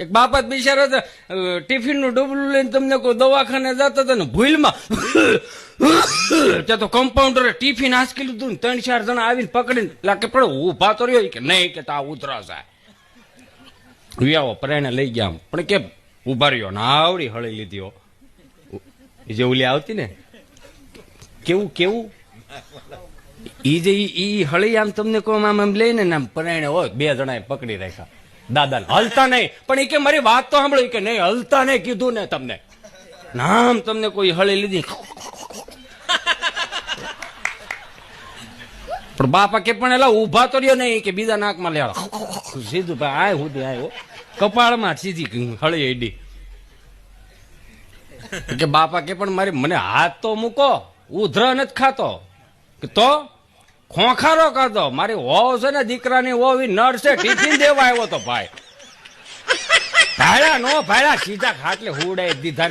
એક બાપા બિચારો ટિફિનનું ડબલું લઈને તમને કોઈ દવાખાને જતા હતા ને ભૂલમાં, ત્યાં તો કમ્પાઉન્ડરે ટિફિન લીધું ને ત્રણ ચાર જણા આવીને પકડીને લાગે પણ ઊભા તો રહ્યો કે નહીં, કે તા ઉતરા સાહેબ. વિયાવો પરાયણે લઈ ગયા. પણ કે ઊભા રહ્યો, ને આવડી હળી લીધી હો. જે ઓલી આવતી ને, કેવું કેવું? ઈ જે ઈ- હળી આમ તમને કોમ આમ આમ લઈને આમ પરાયણે હોય, બે જણાએ પકડી રાખ્યા. દાદા, હલતા નહીં. પણ એ કે મારી વાત તો સાંભળી. કે નહીં, હલતા નહીં કીધું ને તમને. નામ તમને કોઈ હળી લીધી. પણ બાપા કે પણ એલા ઊભા તો રહ્યો નહીં કે બીજા નાકમાં લેવા. સીધું ભાઈ, આય સુધી આવ્યો. કપાળમાં સીધી હળી એડી કે બાપા કે પણ મારી મને હાથ તો મૂકો, ઉધરા નથી ખાતો. તો? ખોખારો કરતો મારી વહુ છે ને, દીકરાની વહુ, ઈ નર છે, ટિફિન દેવા આવ્યો તો ભાઈ. ભાડા નો ભાડા, સીધા ખાટલે હુડાઈ દીધા